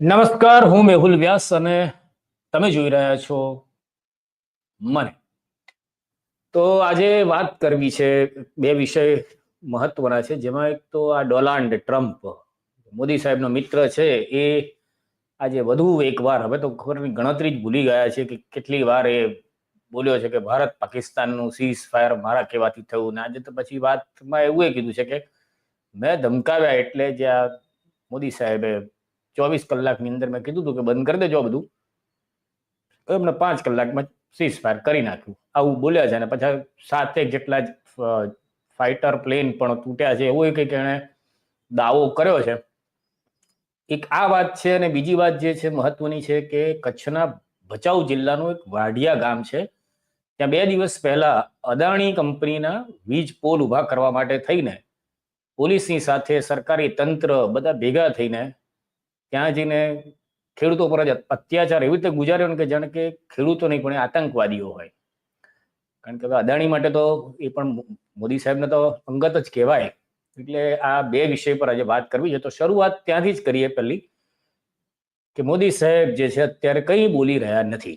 નમસ્કાર, હું મેહુલ વ્યાસ અને તમે જોઈ રહ્યા છો મને. તો આજે વાત કરવી છે બે વિષય મહત્વના છે. જેમાં એક તો આ ડોનાલ્ડ ટ્રમ્પ, મોદી સાહેબનો મિત્ર છે, એ આજે વધુ એકવાર હવે તો ખબર નહીં, ગણતરી જ ભૂલી ગયા છે કે કેટલી વાર એ બોલ્યો છે કે ભારત પાકિસ્તાનનું સીઝ ફાયર મારા કહેવાથી થયું ને આજે તો પછી વાતમાં એવું એ કીધું છે કે મેં ધમકાવ્યા એટલે જે આ મોદી સાહેબે ચોવીસ કલાકની અંદર મેં કીધું હતું કે બંધ કરી દેજો બધું. એમને પાંચ કલાકમાં સીઝ ફાયર કરી નાખ્યું. આવું બોલ્યા છે અને પછી સાતેક જેટલા જ ફાઇટર પ્લેન પણ તૂટ્યા છે, એવો કંઈક એણે દાવો કર્યો છે. એક આ વાત છે અને બીજી વાત જે છે મહત્વની છે કે કચ્છના ભચાઉ જિલ્લાનું એક વાઢિયા ગામ છે. ત્યાં બે દિવસ પહેલા અદાણી કંપનીના વીજ પોલ ઊભા કરવા માટે થઈને પોલીસની સાથે સરકારી તંત્ર બધા ભેગા થઈને ત્યાં જઈને ખેડૂતો પર જ અત્યાચાર એવી રીતે ગુજાર્યો ને કે જાણે કે ખેડૂતો નહીં પણ આતંકવાદીઓ હોય. કારણ કે હવે અદાણી માટે તો એ પણ મોદી સાહેબને તો અંગત જ કહેવાય. એટલે આ બે વિષય પર આજે વાત કરવી છે. તો શરૂઆત ત્યાંથી જ કરીએ પહેલી કે મોદી સાહેબ જે છે અત્યારે કંઈ બોલી રહ્યા નથી.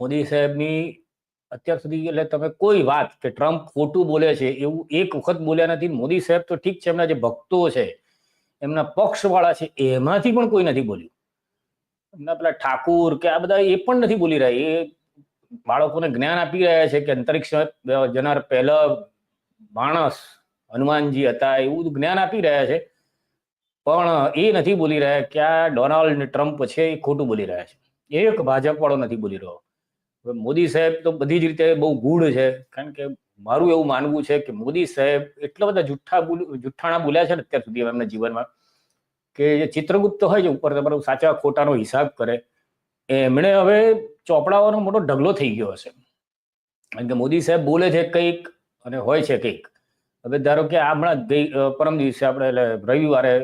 મોદી સાહેબની અત્યાર સુધી એટલે તમે કોઈ વાત કે ટ્રમ્પ ખોટું બોલે છે એવું એક વખત બોલ્યા નથી. મોદી સાહેબ તો ઠીક છે એમના જે ભક્તો છે એમના પક્ષવાળા છે એમાંથી પણ કોઈ નથી બોલ્યું. એમના પેલા ઠાકુર કે આ બધા એ પણ નથી બોલી રહ્યા. એ બાળકોને જ્ઞાન આપી રહ્યા છે કે અંતરિક્ષ જનાર પહેલો માણસ હનુમાનજી હતા, એવું જ્ઞાન આપી રહ્યા છે. પણ એ નથી બોલી રહ્યા કે આ ડોનાલ્ડ ટ્રમ્પ છે, એ ખોટું બોલી રહ્યા છે. એક ભાજપ વાળો નથી બોલી રહ્યો. મોદી સાહેબ તો બધી જ રીતે બહુ ગૂઢ છે. કારણ કે મારું એવું માનવું છે કે મોદી સાહેબ એટલા બધા જુઠ્ઠા જુઠ્ઠાણા બોલ્યા છે ને અત્યાર સુધી એમના જીવનમાં, કે જે ચિત્રગુપ્ત હોય છે ઉપર તમારો સાચા ખોટાનો હિસાબ કરે, એમણે હવે ચોપડાઓનો મોટો ઢગલો થઈ ગયો હશે. કારણ કે મોદી સાહેબ બોલે છે કંઈક અને હોય છે કંઈક. હવે ધારો કે હમણાં ગઈ પરમ દિવસે આપણે, એટલે રવિવારે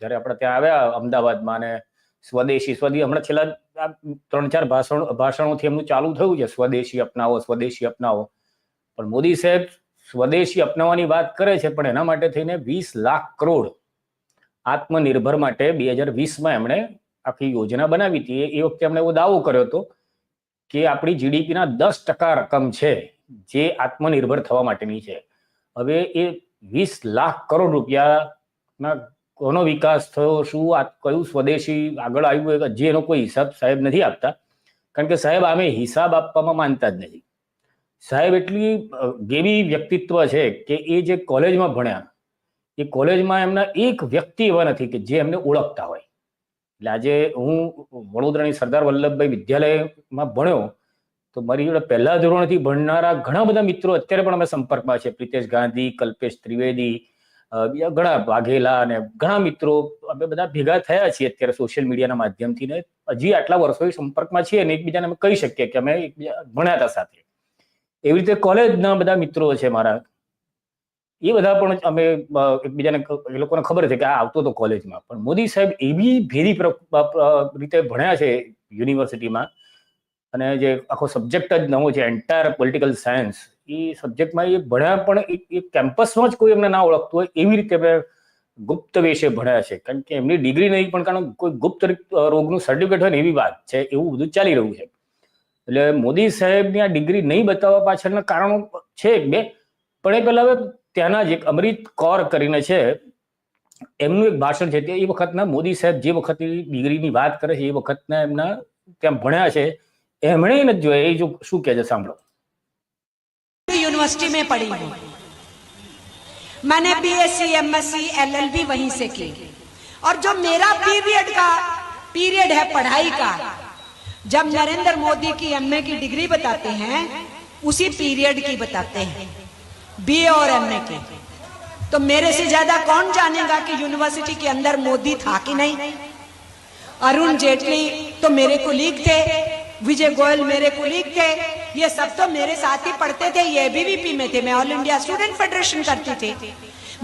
જ્યારે આપણે ત્યાં આવ્યા અમદાવાદમાં અને સ્વદેશી સ્વદેશી હમણાં છેલ્લા ત્રણ ચાર ભાષણ, ભાષણોથી એમનું ચાલુ થયું છે, સ્વદેશી અપનાવો સ્વદેશી અપનાવો. પણ મોદી સાહેબ સ્વદેશી અપનાવવાની વાત કરે છે, પણ એના માટે થઈને વીસ લાખ કરોડ આત્મનિર્ભર માટે બે હજાર વીસમાં એમણે આખી યોજના બનાવી હતી. એ વખતે એમણે એવો દાવો કર્યો હતો કે આપણી જીડીપીના દસ ટકા રકમ છે જે આત્મનિર્ભર થવા માટેની છે. હવે એ વીસ લાખ કરોડ રૂપિયાના કોનો વિકાસ થયો, શું આ કયું સ્વદેશી આગળ આવ્યું જે એનો કોઈ હિસાબ સાહેબ નથી આપતા. કારણ કે સાહેબ, આમે હિસાબ આપવામાં માનતા જ નથી. સાહેબ, એટલી ગેવી વ્યક્તિત્વ છે કે એ જે કોલેજમાં ભણ્યા, એ કોલેજમાં એમના એક વ્યક્તિ એવા નથી કે જે એમને ઓળખતા હોય. એટલે આજે હું વડોદરાની સરદાર વલ્લભભાઈ વિદ્યાલયમાં ભણ્યો, તો મારી જોડે પહેલા ધોરણથી ભણનારા ઘણા બધા મિત્રો અત્યારે પણ અમે સંપર્કમાં છે. પ્રિતેશ ગાંધી, કલ્પેશ ત્રિવેદી બીજા ઘણા વાઘેલા અને ઘણા મિત્રો અમે બધા ભેગા થયા છીએ અત્યારે સોશિયલ મીડિયાના માધ્યમથી ને હજી આટલા વર્ષોથી સંપર્કમાં છીએ અને એકબીજાને અમે કહી શકીએ કે અમે એકબીજા ભણ્યા હતા સાથે. એવી રીતે કોલેજના બધા મિત્રો છે મારા. એ બધા પણ અમે એકબીજાને એ લોકોને ખબર છે કે આ આવતો હતો કોલેજમાં પણ મોદી સાહેબ એવી ભેરી રીતે ભણ્યા છે યુનિવર્સિટીમાં અને જે આખો સબ્જેક્ટ જ નવો છે એન્ટાયર પોલિટિકલ સાયન્સ એ સબ્જેક્ટમાં એ ભણ્યા પણ એ કેમ્પસમાં જ કોઈ એમને ના ઓળખતું હોય એવી રીતે અમે ગુપ્ત વેશે ભણ્યા છે. કારણ કે એમની ડિગ્રી નહીં પણ કારણ કોઈ ગુપ્ત રોગનું સર્ટિફિકેટ હોય ને એવી વાત છે. એવું બધું ચાલી રહ્યું છે. એટલે મોદી સાહેબની આ ડિગ્રી નહીં બતાવવા પાછળના કારણો છે એક બે પણ એ પહેલા હવે ત્યાંના જ એક અમૃત કૌર કરીને છે એમનું એક ભાષણ છે તે એ વખતના મોદી સાહેબ જે વખતની ડિગ્રીની વાત કરે છે એ વખતના એમના ત્યાં ભણ્યા છે એમણે નથી જોયા એ જો શું કહે છે સાંભળો यूनिवर्सिटी में पढ़ी हूँ मैंने बीएससी एमएससी एलएलबी वहीं से की और जो मेरा पीरियड का पीरियड है पढ़ाई का जब नरेंद्र मोदी की एमए की डिग्री बताते हैं, उसी पीरियड की बताते हैं। बीए और एमए की। तो मेरे से ज़्यादा कौन जानेगा कि यूनिवर्सिटी के अंदर मोदी था कि नहीं? अरुण जेटली तो मेरे को कुलीग थे, विजय गोयल मेरे को कुलीग थे, ये सब तो मेरे साथ ही पढ़ते थे, ये एबीवीपी में थे, मैं ऑल इंडिया स्टूडेंट फेडरेशन करती थी।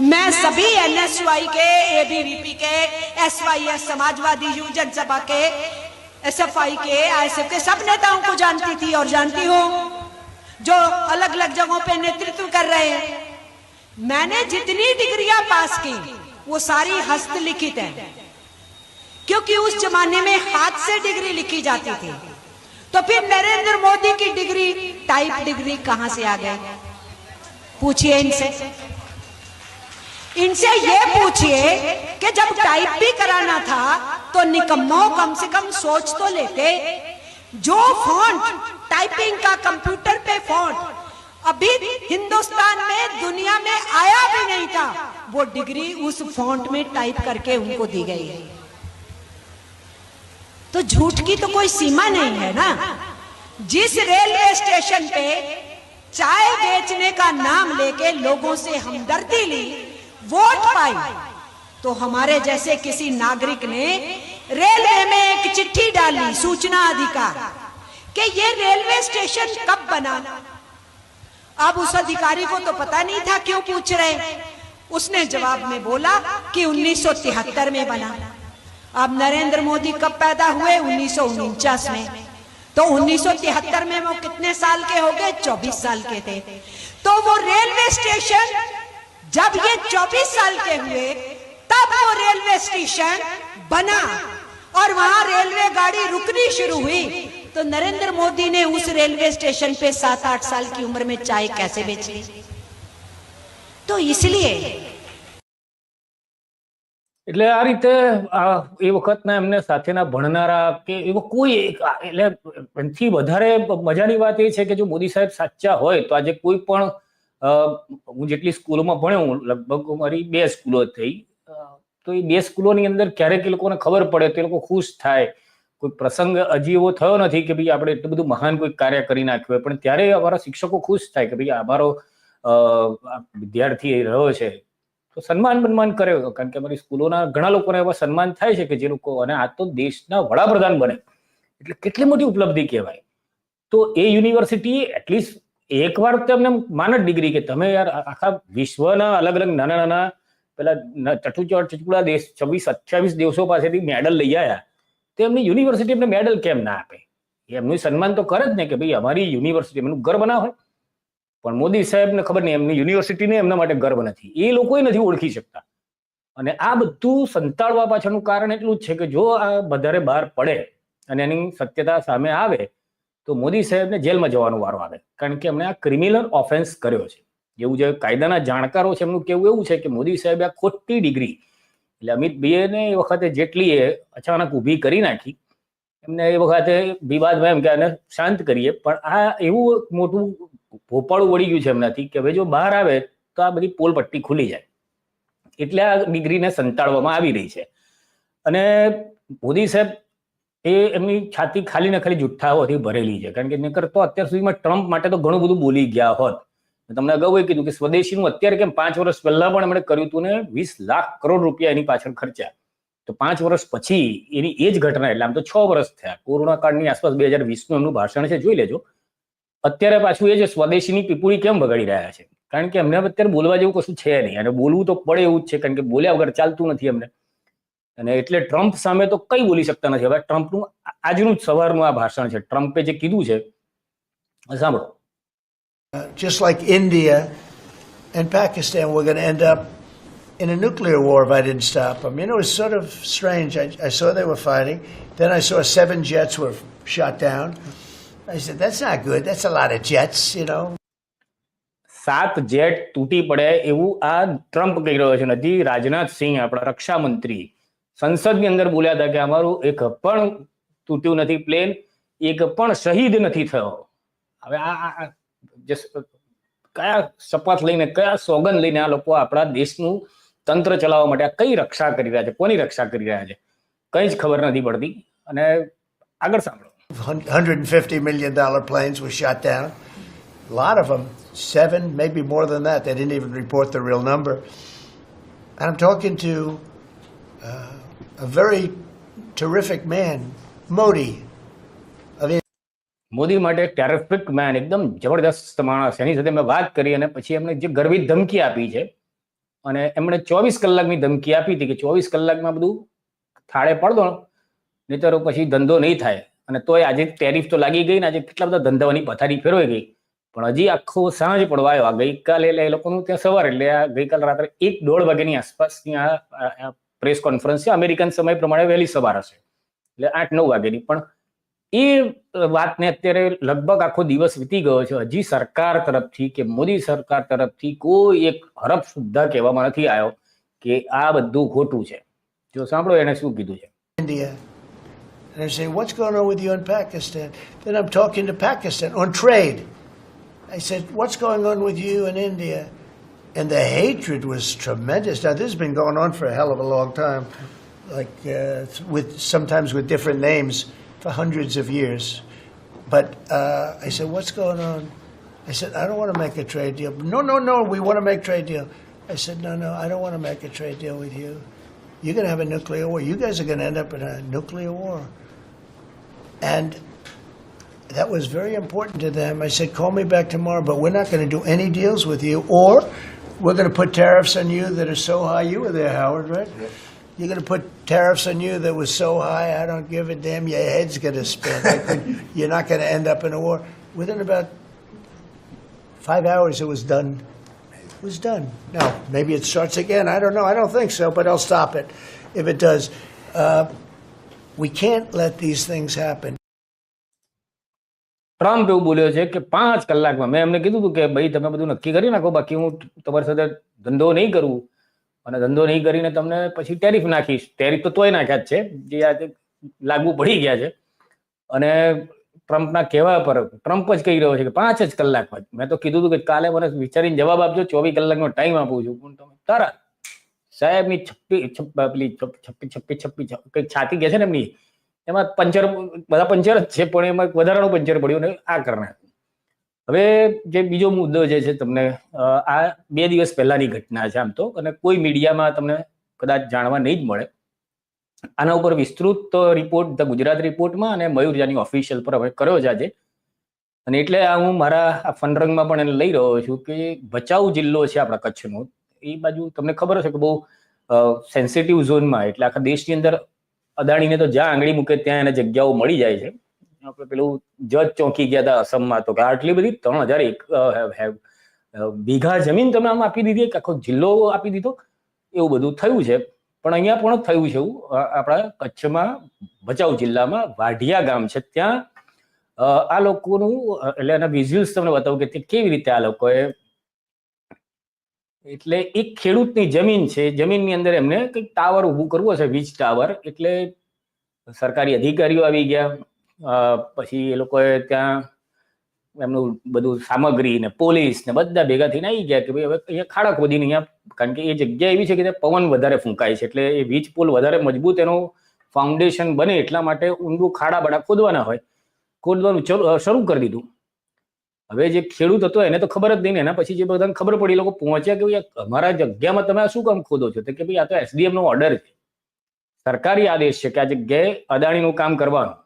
मैं सभी एनएसवाई के एबीवीपी के एसवाईएस समाजवादी युवजन सभा के एसएफआई के आईएसएफ के सब नेताओं को जानती थी और जानती हूँ, जो अलग अलग जगहों पे नेतृत्व कर रहे हैं। मैंने जितनी डिग्रियाँ पास की, वो सारी हस्तलिखित है। क्योंकि उस जमाने में हाथ से डिग्री लिखी जाती थी तो फिर नरेंद्र मोदी की डिग्री टाइप डिग्री कहाँ से आ गई? पूछिए इनसे। इनसे ये पूछिए कि जब टाइप भी कराना था तो निकम्मो कम से कम सोच तो लेते। जो फॉन्ट टाइपिंग का कंप्यूटर पे फॉन्ट अभी हिंदुस्तान में, दुनिया में आया भी नहीं था, वो डिग्री उस फॉन्ट में टाइप करके उनको दी गई। है तो झूठ की तो कोई सीमा नहीं है ना? जिस रेलवे स्टेशन पे चाय बेचने का नाम लेके लोगों से हमदर्दी ली वोट पाई। तो हमारे जैसे किसी नागरिक ने रेलवे में एक चिट्ठी डाली, सूचना अधिकार, कि ये रेलवे स्टेशन कब बना। अब उस अधिकारी को तो पता नहीं था क्यों पूछ रहे। उसने जवाब में बोला कि 1973 में बना। अब नरेंद्र मोदी कब पैदा हुए? उन्नीस सौ उनचास में। तो 1973 में वो कितने साल के हो गए? 24 साल के थे। तो वो रेलवे स्टेशन जब ये 24 साल के हुए तब वो रेलवे स्टेशन बना और वहां रेलवे गाड़ी रुकनी शुरू हुई तो नरेंद्र मोदी ने उस रेलवे स्टेशन पे सात आठ साल की उम्र में चाय कैसे बेच ली तो इसलिए એટલે આ રીતે આ એ વખતના એમને સાથેના ભણનારા કે એવો કોઈ એક આ- એટલે એનાથી વધારે મજાની વાત એ છે કે જો મોદી સાહેબ સાચા હોય તો આજે કોઈ પણ અ, હું જેટલી સ્કૂલોમાં ભણ્યો હું, લગભગ મારી બે સ્કૂલો થઈ. તો એ બે સ્કૂલોની અંદર ક્યારેક એ લોકોને ખબર પડે તો લોકો ખુશ થાય. કોઈ પ્રસંગ હજી એવો થયો નથી કે ભાઈ આપણે એટલું બધું મહાન કોઈ કાર્ય કરી નાખ્યું હોય, પણ ત્યારે અમારા શિક્ષકો ખુશ થાય કે ભાઈ અમારો વિદ્યાર્થી રહ્યો છે. તો સન્માન બન્માન કરે, કારણ કે અમારી સ્કૂલોના ઘણા લોકોને એવા સન્માન થાય છે કે જે લોકો, અને આ તો દેશના વડાપ્રધાન બને. એટલે કેટલી મોટી ઉપલબ્ધિ કહેવાય. તો એ યુનિવર્સિટી એટલીસ્ટ એકવાર તો એમને માનદ ડિગ્રી કે તમે યાર આખા વિશ્વના અલગ અલગ નાના નાના પેલા ન- ચટુચોર દેશ છવ્વીસ અઠ્યાવીસ દેશો પાસેથી મેડલ લઈ આવ્યા તો એમની યુનિવર્સિટી એમને મેડલ કેમ ના આપે? એમનું સન્માન તો કરે જ ને કે ભાઈ અમારી યુનિવર્સિટી એમનું ગર્વ ના હોય પણ મોદી સાહેબને ખબર નહીં, એમની યુનિવર્સિટીને એમના માટે ગર્વ નથી એ લોકોએ નથી ઓળખી શકતા. અને આ બધું સંતાડવા પાછળનું કારણ એટલું જ છે કે જો આ વધારે બહાર પડે અને એની સત્યતા સામે આવે તો મોદી સાહેબને જેલમાં જવાનો વારો આવે. કારણ કે એમણે આ ક્રિમિનલ ઓફેન્સ કર્યો છે. એવું જે કાયદાના જાણકારો છે, એમનું કેવું એવું છે કે મોદી સાહેબે આ ખોટી ડિગ્રી, એટલે અમિત ભાઈને એ વખતે જેટલી એ અચાનક ઊભી કરી નાખી, એમને એ વખતે વિવાદમાં એમ કે આને શાંત કરીએ. પણ આ એવું મોટું ભોપાળું વળી ગયું છે એમનાથી કે હવે જો બહાર આવે તો આ બધી પોલ પટ્ટી ખુલી જાય. એટલે આ ડિગ્રીને સંતાડવામાં આવી રહી છે. અને મોદી સાહેબ એ એમની છાતી ખાલી ને ખાલી જુઠ્ઠાઓથી ભરેલી છે. કારણ કે નકર તો અત્યાર સુધીમાં ટ્રમ્પ માટે તો ઘણું બધું બોલી ગયા હોત. તમને અગાઉ એ કીધું કે સ્વદેશીનું અત્યારે કેમ પાંચ વર્ષ પહેલા પણ એમણે કર્યું હતું ને વીસ લાખ કરોડ રૂપિયા એની પાછળ ખર્ચ્યા. તો પાંચ વર્ષ પછી એની એ જ ઘટના એટલે આમ તો છ વર્ષ થયા. કોરોના કાળની આસપાસ બે હજાર વીસનું એમનું ભાષણ છે, જોઈ લેજો. અત્યારે પાછું એ જ સ્વદેશીની પીપુડી કેમ બગાડી રહ્યા છે? કારણ કે એમને અત્યારે બોલવા જેવું કશું છે નહીં. અને બોલવું તો પડે એવું જ છે, કારણ કે બોલ્યા વગર ચાલતું નથી એમને. અને એટલે ટ્રમ્પ સામે તો કઈ બોલી શકતા નથી હવે ટ્રમ્પનું આજનું જ સવારનું આ ભાષણ છે ટ્રમ્પે જે કીધું છે સાંભળો Uh, just like India and Pakistan were going to end up in a nuclear war if I didn't stop them. You know, it's sort of strange. I, I saw they were fighting. Then I saw seven jets were shot down. I said, that's not good. That's a lot of jets, you know. સાત jet તૂટી પડે એવું આ Trump કહી રહ્યો છે હજી રાજનાથ સિંહ આપણા રક્ષા મંત્રી સંસદની અંદર બોલ્યા હતા કે અમારું એક પણ તૂટ્યું નથી પ્લેન એક પણ શહીદ નથી થયો હવે આ જે કયા શપથ લઈને કયા સોગન લઈને આ લોકો આપણા દેશનું તંત્ર ચલાવવા માટે આ કઈ રક્ષા કરી રહ્યા છે કોની રક્ષા કરી રહ્યા છે કઈ જ ખબર નથી પડતી અને આગળ સાંભળો $150 million planes were shot down. A lot of them, seven, maybe more than that. They didn't even report the real number. And I'm talking to uh, a very terrific man, Modi, Modi માટે ટેરફિક main એકદમ જબરદસ્ત માણસ એની સાથે મેં વાત કરી અને પછી એમને જે ગરબી ધમકી આપી છે અને એમણે ચોવીસ કલાકની ધમકી આપી હતી કે ચોવીસ કલાકમાં બધું થાળે પડદો નહીતર પછી ધંધો નહીં થાય. અને તોય આજે ટેરિફ તો લાગી ગઈ ને આજે કેટલા બધા ધંધાઓની પથારી ફેરવાઈ ગઈ. પણ હજી આખો સાંજ પડવા આવ્યો. આ ગઈકાલે એટલે એ લોકોનું ત્યાં સવાર એટલે આ ગઈકાલ રાત્રે એક દોઢ વાગ્યાની આસપાસની આ પ્રેસ કોન્ફરન્સ છે અમેરિકન સમય પ્રમાણે વહેલી સવાર હશે એટલે આઠ નવ વાગ્યાની પણ એ વાતને અત્યારે લગભગ આખો દિવસ વીતી ગયો છે હજી સરકાર તરફથી કે મોદી સરકાર તરફથી કોઈ એક હરફ સુદ્ધા કહેવામાં નથી આવ્યો કે આ બધું ખોટું છે જો સાંભળો એને શું કીધું છે India. And I say, what's going on with you in Pakistan? Then I'm talking to Pakistan on trade. I said, what's going on with you in India? And the hatred was tremendous. Now, this has been going on for a hell of a long time, like uh, with sometimes with different names for hundreds of years. But uh, I said, what's going on? I said, I don't want to make a trade deal. No, no, no, we want to make a trade deal. I said, no, no, I don't want to make a trade deal with you. You're going to have a nuclear war. You guys are going to end up in a nuclear war. And that was very important to them. I said, call me back tomorrow, but we're not going to do any deals with you, or we're going to put tariffs on you that are so high. You were there, Howard, right? You're going to put tariffs on you that was so high, I don't give a damn. Your head's going to spin. You're not going to end up in a war. Within about five hours, it was done. It was done. Now, maybe it starts again. I don't know. I don't think so, but I'll stop it if it does. Uh, we can't let these things happen. Trump એવું બોલ્યો છે કે પાંચ કલાકમાં, મેં એમને કીધું હતું કે ભાઈ તમે બધું નક્કી કરી નાખો, બાકી હું તમારી સાથે ધંધો નહીં કરું. અને ધંધો નહીં કરીને તમને પછી ટેરિફ નાખીશ. ટેરિફ તો તોય નાખ્યા જ છે, જે આજે લાગુ પડી ગયા છે. અને ટ્રમ્પના કહેવા પર, ટ્રમ્પ જ કહી રહ્યો છે કે પાંચ જ કલાકમાં. મેં તો કીધું હતું કે કાલે મને વિચારીને જવાબ આપજો, ચોવીસ કલાકનો ટાઈમ આપું છું. પણ તમે તરત સાહેબની છપ્પી છપ્પા છપ્પી છપ્પી છપ્પી છ- કંઈક છાતી ગયા છે ને એમની? એમાં પંચર, બધા પંચર જ છે, પણ એમાં વધારાનું પંચર પડ્યું ને આ કરનાર હવે જે બીજો મુદ્દો જે છે તમને આ બે દિવસ પહેલાની ઘટના છે આમ તો, અને કોઈ મીડિયામાં તમને કદાચ જાણવા નહીં જ મળે. આના ઉપર વિસ્તૃત રિપોર્ટ, ધ ગુજરાત રિપોર્ટમાં અને મયુર જાની ઓફિશિયલ પર હવે કર્યો છે આજે. અને એટલે આ હું મારા આ ફનરંગમાં પણ એને લઈ રહ્યો છું કે ભચાઉ જિલ્લો છે આપણા કચ્છનો. એ બાજુ તમને ખબર હશે કે બહુ સેન્સિટિવ ઝોનમાં એટલે આખા દેશની અંદર અદાણીને તો જ્યાં આંગળી મૂકે ત્યાં એને જગ્યાઓ મળી જાય છે. આપણે પેલું જજ ચોંકી ગયા હતા અસમમાં તો કે આટલી બધી ત્રણ હજાર એક વીઘા જમીન તમે આમ આપી દીધી આખો જિલ્લો આપી દીધો, એવું બધું થયું છે. પણ અહીંયા પણ થયું છે એવું. આપણા કચ્છમાં, ભચાઉ જિલ્લામાં, વાઢિયા ગામ છે ત્યાં. આ લોકોનું એટલે એના વિઝ્યુઅલ્સ તમને બતાવું કે કેવી રીતે આ લોકોએ એટલે એક ખેડૂતની જમીન છે, જમીનની અંદર એમને કંઈક ટાવર ઊભું કરવું હશે, વીજ ટાવર એટલે સરકારી અધિકારીઓ આવી ગયા. પછી એ લોકોએ ત્યાં એમનું બધું સામગ્રી ને પોલીસ ને બધા ભેગા થઈને આવી ગયા કે ભાઈ હવે અહીંયા ખાડા ખોદીને અહીંયા, કારણ કે એ જગ્યા એવી છે કે ત્યાં પવન વધારે ફૂંકાય છે, એટલે એ વીજ પુલ વધારે મજબૂત એનું ફાઉન્ડેશન બને એટલા માટે ઊંડું ખાડા બાડા ખોદવાના હોય. ખોદવાનું શરૂ કરી દીધું. હવે જે ખેડૂત હતો એને તો ખબર જ નહીં ને, એના પછી જે બધાને ખબર પડી લોકો પહોંચ્યા કે ભાઈ, અમારા જગ્યામાં તમે શું કામ ખોદો છો? કે ભાઈ, આ તો એસડીએમ નો ઓર્ડર છે. સરકારી આદેશ છે કે આ જગ્યાએ અદાણીનું કામ કરવાનું.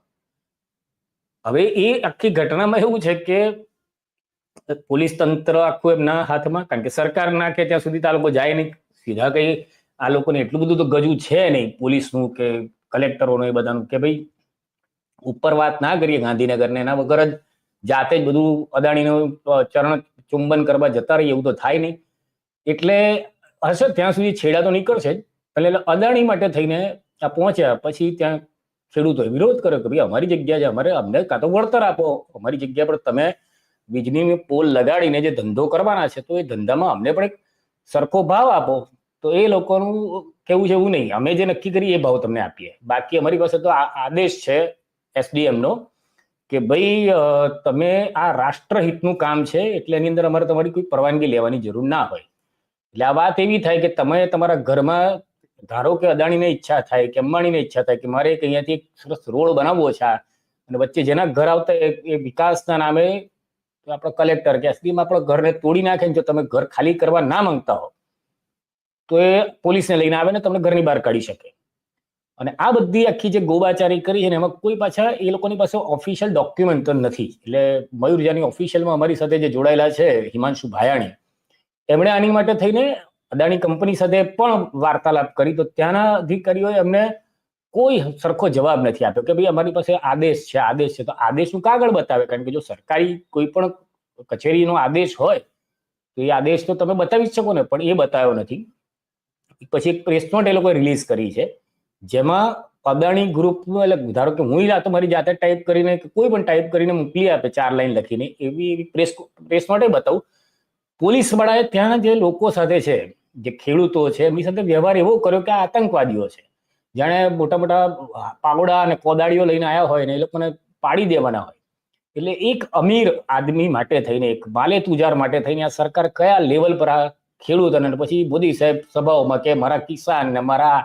હવે એ આખી ઘટનામાં એવું છે કે પોલીસ તંત્ર આખું એમના હાથમાં, કારણ કે સરકાર ના કે ત્યાં સુધી આ લોકો જાય નહીં. સીધા કઈ આ લોકોને એટલું બધું તો ગજુ છે નહીં, પોલીસનું કે કલેક્ટરોનું એ બધાનું કે ભાઈ, ઉપર વાત ના કરીએ ગાંધીનગરને, એના વગર જ જાતે જ બધું અદાણીનું ચરણ ચુંબન કરવા જતા રહીએ, એવું તો થાય નહીં. એટલે હશે ત્યાં સુધી છેડા તો નીકળશે જ એટલે અદાણી માટે થઈને આ પહોંચ્યા પછી ત્યાં ખેડૂતોએ વિરોધ કર્યો કે ભાઈ અમારી જગ્યા છે, અમારે અમને કાં તો વળતર આપો. અમારી જગ્યા પર તમે વીજળીની પોલ લગાડીને જે ધંધો કરવાના છે, તો એ ધંધામાં અમને પણ એક સરખો ભાવ આપો. તો એ લોકોનું કેવું છે એવું નહીં. અમે જે નક્કી કરીએ એ ભાવ તમને આપીએ. બાકી અમારી પાસે તો આદેશ છે એસડીએમનો. નો કે ભાઈ તમે આ રાષ્ટ્રહિતનું કામ છે એટલે એની અંદર અમારે તમારી કોઈ પરવાનગી લેવાની જરૂર ના હોય. એટલે આ વાત એવી થાય કે તમે તમારા ઘરમાં, ધારો કે અદાણીને ઈચ્છા થાય કે અંબાણીને ઈચ્છા થાય કે મારે એક અહીંયાથી એક સરસ રોડ બનાવવો છે અને વચ્ચે જેના ઘર આવતા એ વિકાસના નામે આપણો કલેક્ટર કે એસડીએમ આપણો ઘરને તોડી નાખે જો તમે ઘર ખાલી કરવા ના માંગતા હો, તો એ પોલીસને લઈને આવે ને તમને ઘરની બહાર કાઢી શકે. અને આ બધી આખી જે ગોબાચારી કરી છે ને એમાં કોઈ પાછા એ લોકોની પાસે ઓફિશિયલ ડોક્યુમેન્ટ તો નથી. એટલે મયુર જાની ઓફિશિયલમાં અમારી સાથે જે જોડાયેલા છે, હિમાંશુ ભાયાણી, એમણે આની માટે થઈને અદાણી કંપની સાથે પણ વાર્તાલાપ કરી. તો ત્યાંના અધિકારીઓએ અમને કોઈ સરખો જવાબ નથી આપ્યો કે ભાઈ અમારી પાસે આદેશ છે આદેશ છે. તો આદેશનું કાગળ બતાવે? કારણ કે જો સરકારી કોઈ પણ કચેરીનો આદેશ હોય, તો એ આદેશ તો તમે બતાવી જ શકો ને, પણ એ બતાવ્યો નથી. પછી એક પ્રેસ નોટ એ લોકોએ રિલીઝ કરી છે. જેમાં અદાણી ગ્રુપ એટલે ધારો કે હું તો મારી જાતે ટાઈપ કરીને કોઈ પણ ટાઈપ કરીને મોકલી આપે ચાર લાઈન લખીને, એવી એવી પ્રેસ પ્રેસ માટે બતાવું. પોલીસ વાળાએ ત્યાં જે લોકો સાથે છે, જે ખેડૂતો છે, એમની સાથે વ્યવહાર એવો કર્યો કે આતંકવાદીઓ છે. જાણે મોટા મોટા પાવડા અને કોદાળીઓ લઈને આવ્યા હોય ને એ લોકોને પાડી દેવાના હોય. એટલે એક અમીર આદમી માટે થઈને, એક માલે તુજાર માટે થઈને આ સરકાર કયા લેવલ પર આ ખેડૂત અને પછી મોદી સાહેબ સભાઓમાં કે મારા કિસાન ને મારા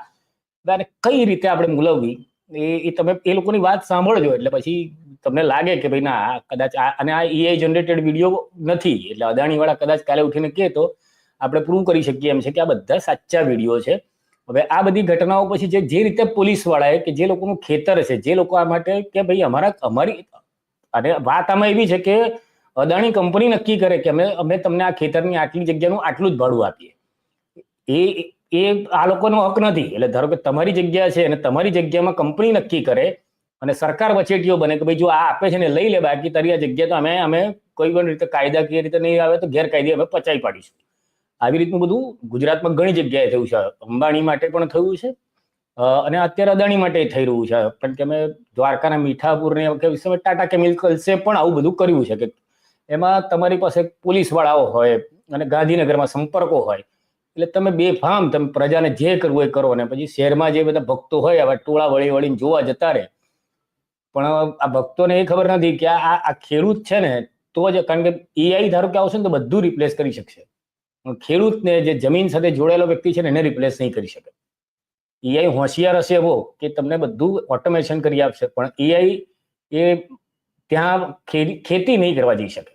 બધાને કઈ રીતે આપણે મૂલવવી? એ એ તમે, એ લોકોની વાત સાંભળજો. એટલે પછી તમને લાગે કે ભાઈ ના કદાચ અને આ એઆઈ જનરેટેડ વીડિયો નથી. એટલે અદાણી વાળા કદાચ કાલે ઉઠીને કહે તો આપણે પ્રૂવ કરી શકીએ એમ છે કે આ બધા સાચા વીડિયો છે. હવે આ બધી ઘટનાઓ પછી જે જે રીતે પોલીસ વાળાએ કે જે લોકોનું ખેતર છે, જે લોકો આ માટે કે ભાઈ અમારા, અમારી, અને વાત આમાં એવી છે કે અદાણી કંપની નક્કી કરે કે અમે અમે તમને આ ખેતરની આટલી જગ્યાનું આટલું જ ભાડું આપીએ. એ એ આ લોકોનો હક નથી. એટલે ધારો કે તમારી જગ્યા છે અને તમારી જગ્યામાં કંપની નક્કી કરે અને સરકાર વચેટીઓ બને કે ભાઈ જો આ આપે છે ને લઈ લે બાકી તારી આ જગ્યા તો અમે અમે કોઈ પણ રીતે કાયદાકીય રીતે નહીં આવે તો ગેરકાયદે અમે પચાવી પાડીશું. આવી રીતનું બધું ગુજરાતમાં ઘણી જગ્યાએ થયું છે. અંબાણી માટે પણ થયું છે અને અત્યારે અદાણી માટે થઈ રહ્યું છે. કારણ કે અમે દ્વારકાના મીઠાપુરને કે વિશે ટાટા કેમિકલ્સે પણ આવું બધું કર્યું છે કે એમાં તમારી પાસે પોલીસવાળાઓ હોય અને ગાંધીનગરમાં સંપર્કો હોય. એટલે તમે બે ફામ, તમે પ્રજાને જે કરવું એ કરો. ને પછી શહેરમાં જે બધા ભક્તો હોય, આવા ટોળા વળી વળીને જોવા જતા રહે. પણ આ ભક્તોને એ ખબર નથી કે આ આ ખેડૂત છે ને, તો જ કારણ કે એઆઈ ધારો કે આવશે ને તો બધું રિપ્લેસ કરી શકશે. પણ ખેડૂતને જે જમીન સાથે જોડાયેલો વ્યક્તિ છે ને, એને રિપ્લેસ નહીં કરી શકે. એઆઈ હોશિયાર હશે એવો કે તમને બધું ઓટોમેશન કરી આપશે, પણ એઆઈ એ ત્યાં ખેતી નહીં કરવા જઈ શકે.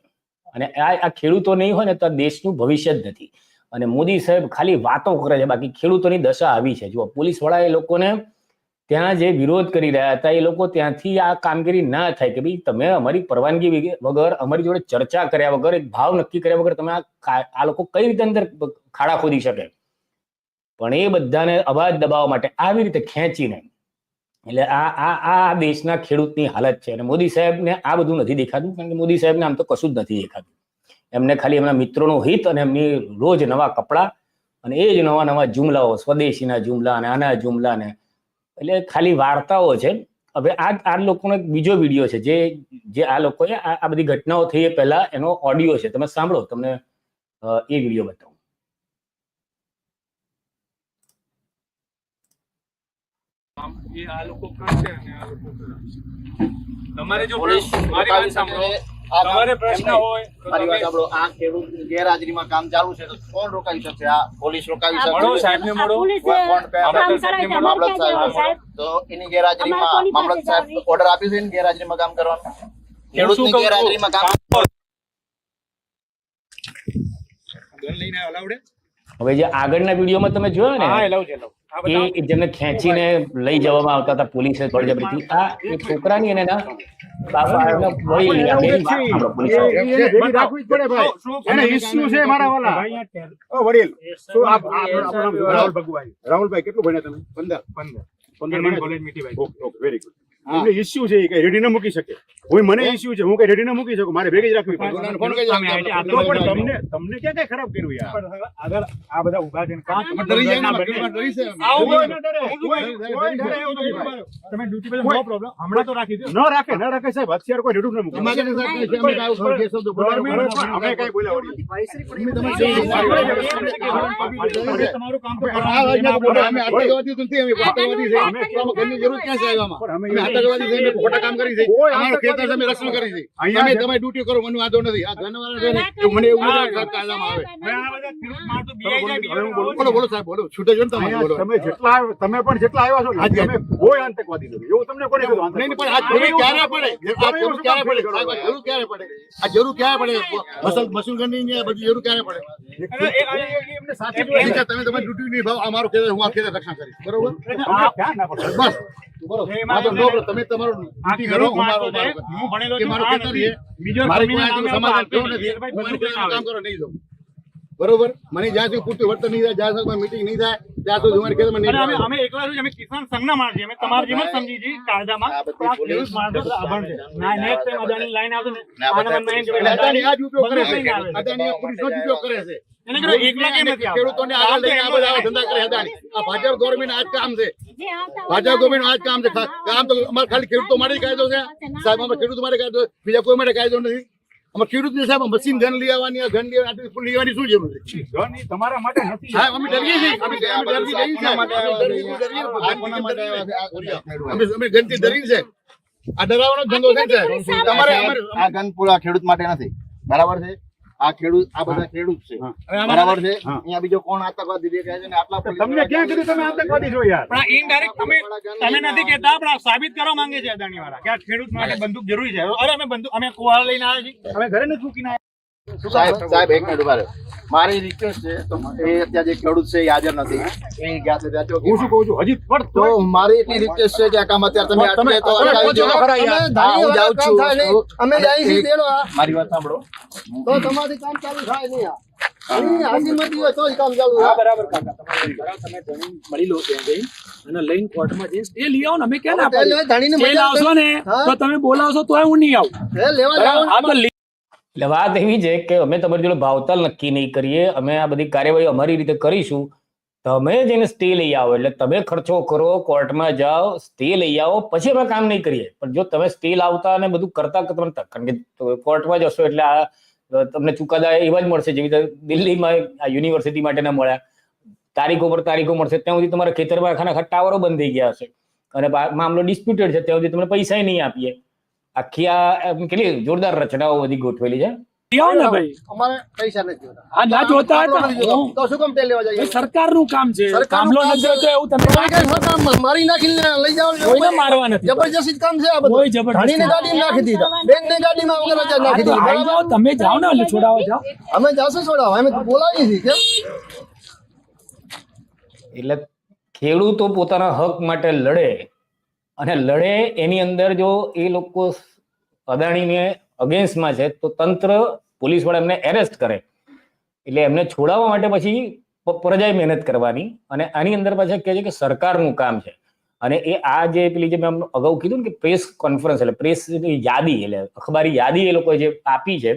અને આ ખેડૂતો નહીં હોય ને, તો આ દેશનું ભવિષ્ય જ નથી. અને મોદી સાહેબ ખાલી વાતો કરે છે, બાકી ખેડૂતોની દશા આવી છે. જુઓ, પોલીસવાળા એ લોકોને ત્યાં જે વિરોધ કરી રહ્યા હતા, એ લોકો ત્યાંથી આ કામગીરી ના થાય કે ભાઈ તમે અમારી પરવાનગી વગર- અમારી જોડે ચર્ચા કર્યા વગર, એક ભાવ નક્કી કર્યા વગર તમે આ લોકો કઈ રીતે અંદર ખાડા ખોદી શકે? પણ એ બધાને અવાજ દબાવવા માટે આવી રીતે ખેંચીને, એટલે આ આ આ દેશના ખેડૂતની હાલત છે. અને મોદી સાહેબને આ બધું નથી દેખાતું, કારણ કે મોદી સાહેબને આમ તો કશું જ નથી દેખાતું. એમને ખાલી એમના મિત્રોનું હિત અને એમની રોજ નવા કપડાં અને એ જ નવા નવા જુમલાઓ સ્વદેશીના જુમલા અને આના જુમલા ને એટલે ખાલી વાર્તાઓ છે. હવે આ આ લોકોનો એક બીજો વીડિયો છે જે જે આ લોકોએ આ બધી ઘટનાઓ થઈ એ પહેલા એનો ઓડિયો છે. તમે સાંભળો તમને એ વીડિયો બતાવું. એ આ લોકો કરશે અને આ લોકો કરાવશે. તમારે જો મારી વાત સાંભળો. તમારે પ્રશ્ન હોય તો મારી વાત તમે આ ખેડૂત ગેરહાજરીમાં કામ ચાલુ છે. તો કોણ રોકાવી શકશે આ પોલીસ રોકાવી મળો શકશે મળો કોણ મામલત સાહેબ. તો એની ગેરહાજરીમાં મામલત સાહેબ ઓર્ડર આપ્યું છે એની ગેરહાજરીમાં કામ કરવાનું? ખેડૂતની ગેરહાજરીમાં કામ લઈને અલાવડે હવે જે આગળના વિડીયોમાં તમે જોયો ને હા એલાવ છે એલાવ. એ જેમને ખેંચીને લઈ જવામાં આવતા હતા પોલીસે બળજબરીથી. આ એ છોકરાની અને એના બાપા એમના વડીલ આ બેની વાત સાંભળો પોલીસવાળા. શું- શું એને issue છે મારા વાલા. ઓ વડીલ શું આપ રાહુલ ભગવાઈ રાહુલભાઈ કેટલું ભણ્યા તમે? 15 15 15 મિનિટ કોલેજ મીટી ભાઈ. ઓકે ઓકે વેરી ગુડ એમને ઇસ્યુ છે એ કઈ રેડી ન મૂકી શકે. હું મને ઇસ્યુ છે હું કઈ રેડી ન મૂકી શકું મારે ભેગી જ રાખવી પડે. તો પણ તમને તમને ક્યાં કઈ ખરાબ કર્યું યાર? અગર આ બધા ઊભા થઈને તમે ડરી જાય ના ડરી છે. તમે ડ્યુટી પર નો પ્રોબ્લેમ હમણાં તો રાખી દો. ન રાખે ન રાખે સાહેબ. અત્યારે કોઈ રેડું ન મૂકે અમે કઈ બોલ્યા તમારું કામ તો અમે વાત નથી બોલતા. અમે આતંકવાદી પણ અમે ખોટા કામ કરી છે. અમારું ખેતર તમે રક્ષણ કરી છે. તમે તમે ડ્યુટી કરો મને વાંધો નથી. આ ધનવાળા છે મને એવું નથી કાયદામાં આવે. બોલો બોલો. સાહેબ બોલો. છૂટે જો ને તમારે બોલો. તમે જેટલા તમે પણ જેટલા આવ્યા છો ને તમે કોઈ આતંકવાદી નથી. એવું તમને કોને કીધું? નહીં નહીં, પણ આ જરૂર ક્યારે પડે? આ જરૂર ક્યારે પડે? સાહેબ, જરૂર ક્યારે પડે? આ જરૂર ક્યારે પડે? મસલ મશીન ને આ જરૂર ક્યારે પડે? એમને સાચી ઠીક છે, તમે તમારી ડ્યુટી નિભાવો ભાવ મારું ખેતર હું આ ખેતર રક્ષણ કરીશ. બરોબર? તમે? બસ. તમે તમારું ડ્યુટી કરો હું મારું મારું કરું. કે મારું ખેતર છે? મારે કોઈ સમાધાન થયું નથી? હું કામ કરો નહીં દઉં બરોબર? મને જ્યાં સુધી પૂરતું વર્તન નહીં થાય જ્યાં સુધી મીટિંગ નહીં થાય ત્યાં સુધી અમારી ખેતરમાં નહીં અમે અમે એકલા છું અમે કિસાન સંઘના માણસ છીએ અમે તમારી જેમ જ સમજી છીએ કાયદામાં આ ખેડૂત છે. ના આવશે ને અદાણી આ જ ઉપયોગ કરે છે. થઈને આવે છે. અદાણી આ પોલીસનો જ ઉપયોગ કરે છે. એને કીધું એકલા કેમ નથી આવતા? ખેડૂતોને આગળ લઈને આ બધા ધંધા કરે અદાણી. આ ભાજપ ગવર્મેન્ટ આ જ કામ છે ભાજપ ગવર્મેન્ટ આ જ કામ છે. કામ તો અમારે ખાલી ખેડૂતો માટે કાયદો છે. સાહેબ અમારે ખેડૂતો માટે કાયદો બીજા કોઈ માટે કાયદો નથી. અમારે ખેડૂત ને સાહેબ મશીન ગન લઈ આવવાની ગન લઈ આવવાની આટલી શું જરૂર છે? તમારા માટે નથી. હા અમે ડરીએ છીએ અમે અમે ડરીએ છીએ અમે? અમે અમે ડરીએ છે આ ડરાવવાનો ધંધો છે. તમારે આ ગન પૂરા ખેડૂત માટે નથી. બરાબર છે? આ ખેડૂત આ બધા ખેડૂત છે. બરાબર છે? અહીંયા બીજો કોણ આતંકવાદી દેખાય છે ને આટલા તમને ક્યાં કીધું તમે આતંકવાદી છો યાર? પણ આ તમે તમે નથી કહેતા પણ સાબિત કરવા માંગે છે અદાણી વાળા કે ખેડૂત માટે બંદૂક જરૂરી છે. અરે અમે બંદૂક અમે કુવાડ લઈને આવ્યા છીએ. અમે ઘરે નથી આવ્યા. સાહેબ સાહેબ એક મિનિટ ઊભા રહ્યો. મારી રિક્વેસ્ટ છે તો એ અત્યારે જે ખેડૂત છે એ હાજર નથી. એ ગયા છે ત્યાં હું શું કહું છું? હજી પણ તો મારી એટલી રિક્વેસ્ટ છે કે આ કામ અત્યારે તમે તો. હા, જાઉં છું. અમે જાય છે મારી વાત સાંભળો. તો તમારી કામ ચાલુ થાય નહીં આ. તો તમે તે. તો બોલાવશો તોય હું નહીં આવું. એટલે વાત એવી છે કે અમે તમારી જોડે ભાવતાલ નક્કી નહીં કરીએ. અમે આ બધી કાર્યવાહી અમારી રીતે કરીશું. તમે જેને સ્ટે લઈ આવો. એટલે તમે ખર્ચો કરો, કોર્ટમાં જાઓ સ્ટે લઈ આવો. પછી અમે કામ નહીં કરીએ. પણ જો તમે સ્ટે લાવતા અને બધું કરતા તમને કારણ કે કોર્ટમાં જશો એટલે આ, તમને ચુકાદા એવા જ મળશે જેવી રીતે દિલ્હીમાં આ યુનિવર્સિટી માટેના મળ્યા. તારીખો પર તારીખો મળશે. ત્યાં સુધી તમારા ખેતરમાં આખા ટાવરો બંધ થઈ ગયા હશે. અને મામલો ડિસ્પ્યુટેડ છે. ત્યાં સુધી તમને પૈસા નહીં આપીએ. આખી આ કેટલી જોરદાર રચનાઓ બધી ગોઠવેલી છે? લઈ આવો ને ભાઈ? અમારે પૈસા નથી જોતા. આ ના જોતા હોય આપણે નથી તો જોતા. તો શું કામ સરકારનું છે. મારી નાખીને લઈ જાઓ ને મારવા નથી. જબરજસ્તી કામ છે આ બધું. કોઈ જબરજસ્તી ગાડીમાં નાખી દીધા. નાખી દીધી. તમે જાઓ ને એટલે છોડાવવા જાઓ. અમે જાશું છોડાવવા. અમે બોલાવી છીએ કેમ? એટલે ખેડૂતો પોતાના હક માટે લડે. અને લડે એની અંદર જો એ લોકો અદાણીને અગેન્સ્ટમાં છે, તો તંત્ર પોલીસવાળા એમને એરેસ્ટ કરે. એટલે એમને છોડાવવા માટે પછી પ્રજાએ મહેનત કરવાની અને આની અંદર પાછા કહે છે કે સરકારનું કામ છે. અને એ આ જે પેલી જે મેં અગાઉ કીધું ને કે પ્રેસ કોન્ફરન્સ એટલે પ્રેસની યાદી એટલે અખબારી યાદી એ લોકોએ જે આપી છે,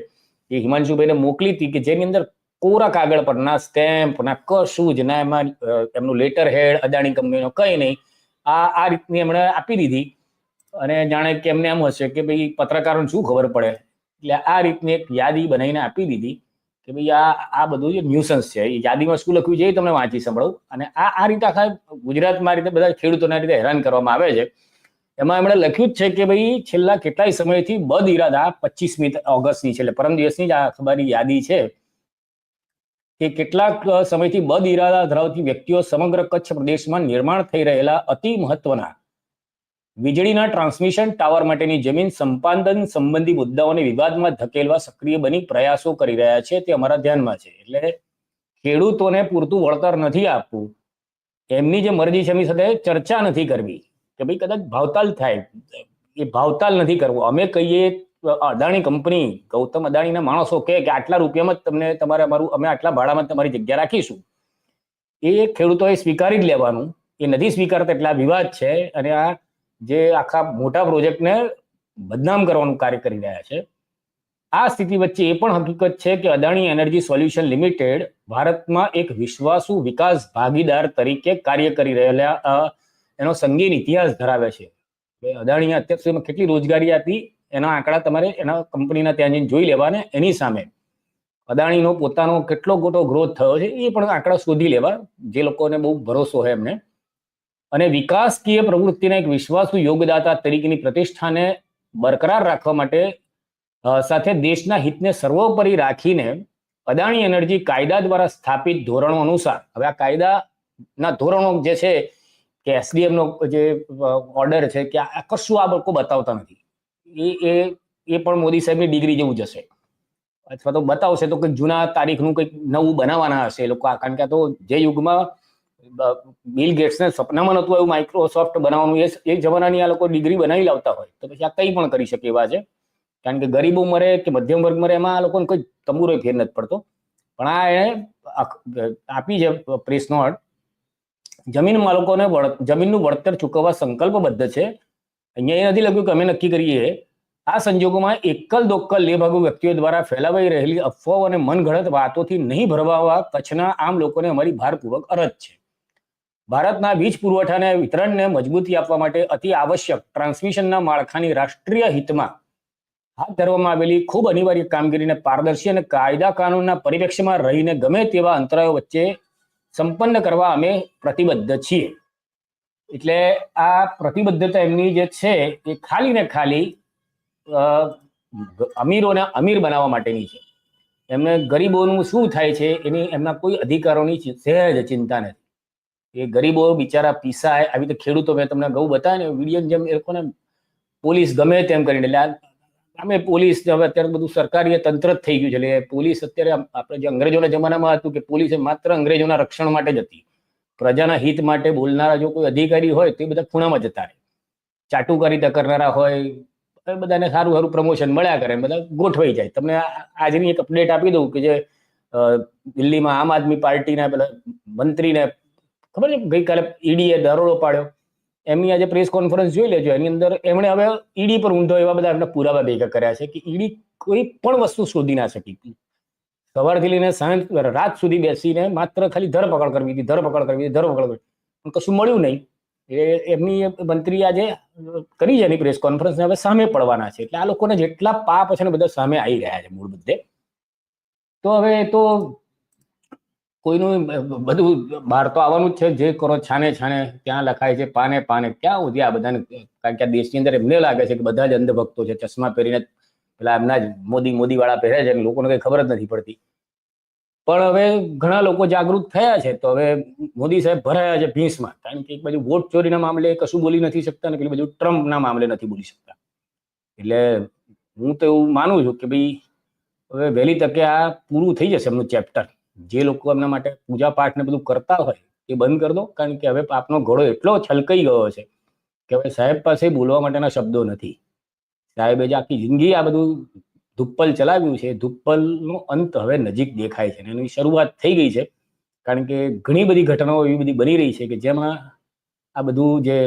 એ હિમાંશુભાઈને મોકલી હતી કે જેની અંદર કોરા કાગળ પર ના સ્ટેમ્પ ના કશું જ, ના એમાં એમનું લેટર હેડ અદાણી કંપનીનો કંઈ નહીં. આ આ રીતની એમણે આપી દીધી. અને જાણે કે એમને એમ હશે કે ભાઈ પત્રકારોને શું ખબર પડે? એટલે આ રીતની એક યાદી બનાવીને આપી દીધી કે ભાઈ આ આ બધું જે ન્યુસન્સ છે, એ યાદીમાં શું લખ્યું છે એ તમને વાંચી સંભળવું. અને આ આ રીતે આખા ગુજરાતમાં રીતે બધા ખેડૂતોના રીતે હેરાન કરવામાં આવે છે. એમાં એમણે લખ્યું જ છે કે ભાઈ છેલ્લા કેટલાય સમયથી બદ ઇરાદા પચીસમી ઓગસ્ટની છે, એટલે પરમ દિવસની જ આ અખબારી યાદી છે. કે કેટલાક સમયથી બદ ઇરાદા ધરાવતી વ્યક્તિઓ સમગ્ર કચ્છ પ્રદેશમાં નિર્માણ થઈ રહેલા અતિ મહત્વના વીજળીના ટ્રાન્સમિશન ટાવર માટેની જમીન સંપાદન સંબંધી મુદ્દાઓને વિવાદમાં ધકેલવા સક્રિય બની પ્રયાસો કરી રહ્યા છે. તે અમારા ધ્યાનમાં છે. એટલે ખેડૂતોને પૂરતું વળતર નથી આપવું. એમની જે મરજી છે, એમની સાથે ચર્ચા નથી કરવી. કે ભાઈ કદાચ ભાવતાલ થાય. એ ભાવતાલ નથી કરવો. અમે કહીએ અદાણી કંપની, ગૌતમ અદાણીના માણસો કહે કે આટલા રૂપિયામાં જ તમને તમારે અમારું, અમે આટલા ભાડામાં તમારી જગ્યા રાખીશું. એ ખેડૂતોએ સ્વીકારી જ લેવાનું. એ નથી સ્વીકારતા એટલા વિવાદ છે અને આ જે આખા મોટા પ્રોજેક્ટને બદનામ કરવાનું કાર્ય કરી રહ્યા છે. આ સ્થિતિ વચ્ચે એ પણ હકીકત છે કે અદાણી એનર્જી સોલ્યુશન લિમિટેડ ભારતમાં એક વિશ્વાસુ વિકાસ ભાગીદાર તરીકે કાર્ય કરી રહેલા એનો સંગીન ઇતિહાસ ધરાવે છે. અદાણી અત્યાર સુધીમાં કેટલી રોજગારી આપી? એના આંકડા તમારે એના કંપનીના ત્યાં જઈને જોઈ લેવાને, એની સામે. અદાણીનો પોતાનો કેટલો મોટો ગ્રોથ થયો છે, એ પણ આંકડા શોધી લેવા, જે લોકોને બહુ ભરોસો હોય એમને. અને વિકાસકીય પ્રવૃત્તિના એક વિશ્વાસુ યોગદાતા તરીકેની પ્રતિષ્ઠાને બરકરાર રાખવા માટે સાથે દેશના હિતને સર્વોપરી રાખીને અદાણી એનર્જી કાયદા દ્વારા સ્થાપિત ધોરણો અનુસાર, હવે આ કાયદાના ધોરણો જે છે, કે એસડીએમ નો જે ઓર્ડર છે, કે આ કશું આ લોકો બતાવતા નથી. એ એ એ પણ મોદી સાહેબની ડિગ્રી જેવું જશે અથવા તો બતાવશે તો કંઈક જૂના તારીખનું કંઈક નવું બનાવવાના હશે એ લોકો. કારણ કે તો જે યુગમાં બિલ ગેટ્સને સપનામાં નહોતું એવું માઇક્રોસોફ્ટ બનાવવાનું, એ એ જમાનાની આ લોકો ડિગ્રી બનાવી લાવતા હોય. તો પછી આ કંઈ પણ કરી શકે એવા છે. કારણ કે ગરીબો મરે કે મધ્યમ વર્ગ મરે એમાં આ લોકોને કોઈ તંબુરો ફેર નથી પડતો. પણ આ એણે આપી છે પ્રેસ નોટ. જમીન માલકોને જમીનનું વળતર ચૂકવવા સંકલ્પબદ્ધ છે. અહીંયા એ નથી લખ્યું કે અમે નક્કી કરીએ. આ સંજોગોમાં એકલ દોકલ લેભાગુ વ્યક્તિઓ દ્વારા ફેલાવાઈ રહેલી અફવાઓ અને મનગઢત વાતોથી નહીં ભરવાવા કચ્છના આમ લોકોને અમારી ભારપૂર્વક અરજ છે. ભારતના વીજ પુરવઠાને વિતરણને મજબૂતી આપવા માટે અતિ આવશ્યક ટ્રાન્સમિશનના માળખાની રાષ્ટ્રીય હિતમાં હાથ ધરવામાં આવેલી ખૂબ અનિવાર્ય કામગીરીને પારદર્શી અને કાયદા કાનૂનના પરિપ્રેક્ષ્યમાં રહીને ગમે તેવા અંતરાયો વચ્ચે સંપન્ન કરવા અમે પ્રતિબદ્ધ છીએ. એટલે આ પ્રતિબદ્ધતા એમની જે છે એ ખાલી ને ખાલી અમીરોને અમીર બનાવવા માટેની છે. એમને ગરીબોનું શું થાય છે એની એમના કોઈ અધિકારોની સહેજ ચિંતા નથી. એ ગરીબો બિચારા પીસાય, આવી રીતે ખેડૂતો મેં તમને ગૌ બતાવે ને, વીડિયો જેમ એ લોકોને પોલીસ ગમે તેમ કરીને, એટલે આમે પોલીસ હવે અત્યારે બધું સરકારી તંત્ર જ થઈ ગયું છે, એટલે પોલીસ અત્યારે આપણે જે અંગ્રેજોના જમાનામાં હતું કે પોલીસ એ માત્ર અંગ્રેજોના રક્ષણ માટે જ હતી. પ્રજાના હિત માટે બોલનારા જો કોઈ અધિકારી હોય, તો બધા ખૂણામાં જતા રહે. ચાટુકારી કરનારા હોય બધાને સારું સારું પ્રમોશન મળ્યા કરે, બધા ગોઠવાઈ જાય. તમને આજની એક અપડેટ આપી દઉં કે જે દિલ્હીમાં આમ આદમી પાર્ટીના પેલા મંત્રીને, ખબર છે, ગઈકાલે ઈડીએ દરોડો પાડ્યો. એમની આજે પ્રેસ કોન્ફરન્સ જોઈ લેજો. એની અંદર એમણે હવે ઈડી પર ઊંધો એવા બધા એમના પુરાવા ભેગા કર્યા છે કે ઈડી કોઈ પણ વસ્તુ શોધી ના શકી. સવારથી લઈને સાંજ રાત સુધી બેસીને માત્ર ખાલી ધરપકડ કરવી હતી, ધરપકડ કરવી હતી, ધરપકડ કરવી પણ કશું મળ્યું નહીં. એ એમની મંત્રી આજે કરી છે એની પ્રેસ કોન્ફરન્સ હવે સામે પડવાના છે. એટલે આ લોકોને જેટલા પાપ છે ને બધા સામે આવી રહ્યા છે મૂળ મુદ્દે. તો હવે તો કોઈનું બધું બહાર તો આવવાનું જ છે. જે કરો છાને છાને ત્યાં લખાય છે, પાને પાને, ક્યાં સુધી આ બધાને, કારણ કે આ દેશની અંદર એમને લાગે છે કે બધા જ અંધભક્તો છે, ચશ્મા પહેરીને પેલા એમના જ મોદી મોદી વાળા પહેરે છે લોકોને કઈ ખબર જ નથી પડતી. પણ હવે ઘણા લોકો જાગૃત થયા છે, તો હવે મોદી સાહેબ ભરાયા છે ભીંસમાં. કારણ કે એક બાજુ વોટ ચોરીના મામલે કશું બોલી નથી શકતા અને પેલી બાજુ ટ્રમ્પના મામલે નથી બોલી શકતા. એટલે હું તો એવું માનું છું કે ભાઈ, હવે વહેલી તકે આ પૂરું થઈ જશે એમનું ચેપ્ટર. જે લોકો એમના માટે પૂજા પાઠ ને બધું કરતા હોય એ બંધ કરી દો, કારણ કે હવે આપનો ઘોડો એટલો છલકાઈ ગયો છે કે હવે સાહેબ પાસે બોલવા માટેના શબ્દો નથી. સાહેબે જે આખી જિંદગી આ બધું ધુપ્પલ ચલાવ્યું છે ધુપ્પલનો અંત હવે નજીક દેખાય છે અને એની શરૂઆત થઈ ગઈ છે કારણ કે ઘણી બધી ઘટનાઓ એવી બધી બની રહી છે કે જેમાં આ બધું જે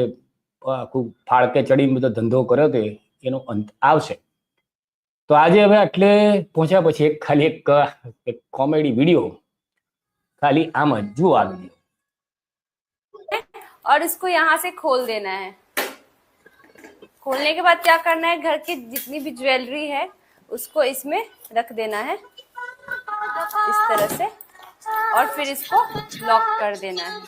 આખું ફાળકે ચડીને બધો ધંધો કર્યો તે એનો અંત આવશે તો આજે હવે આટલે પહોંચ્યા પછી એક ખાલી એક એક કોમેડી વિડીયો ખાલી આમ જ જુઓ આ વિડીયો और इसको यहाँ से खोल देना है खोलने के बाद क्या करना है, घर की जितनी भी ज्वेलरी है, उसको इसमें रख देना है। इस तरह से। और फिर इसको लॉक कर देना है।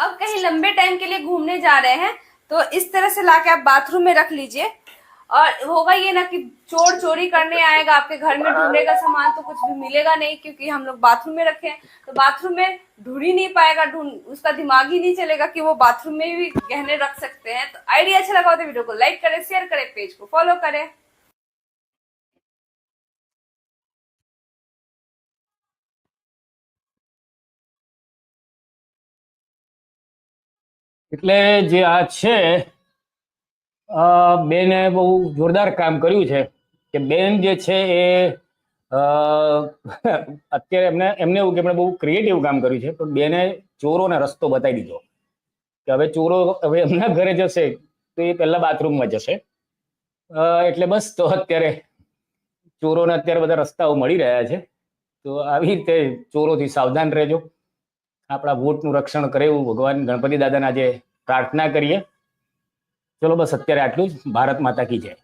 अब कहीं लंबे टाइम के लिए घूमने जा रहे हैं तो इस तरह से लाके आप बाथरूम में रख लीजिए। और होगा ये ना कि चोर चोरी करने आएगा आपके घर में ढूंढेगा सामान तो कुछ भी मिलेगा नहीं क्योंकि हम लोग बाथरूम में रखे हैं तो बाथरूम में ढूंढ ही नहीं पाएगा ढूंढ उसका दिमाग ही नहीं चलेगा कि वो बाथरूम में भी गहने रख सकते हैं तो आइडिया अच्छा लगा हो तो वीडियो को लाइक करें शेयर करें पेज को फॉलो करें એટલે જે આ છે અ, બેને બહુ જોરદાર કામ કર્યું છે કે બેન જે છે એ અત્યારે એમને એમને એવું કે એમણે બહુ ક્રિએટિવ કામ કર્યું છે, પણ બેને ચોરોને રસ્તો બતાવી દીધો. કે હવે ચોરો હવે એમના ઘરે જશે, તો એ પહેલા બાથરૂમમાં જશે. એટલે બસ તો અત્યારે ચોરોને અત્યારે બધા રસ્તાઓ મળી રહ્યા છે. તો આવી રીતે ચોરોથી સાવધાન રહેજો. આપણા વોટનું રક્ષણ કરે એવું ભગવાન ગણપતિ દાદાને આજે પ્રાર્થના કરીએ. ચલો બસ અત્યારે આટલું જ. ભારત માતા કી જય.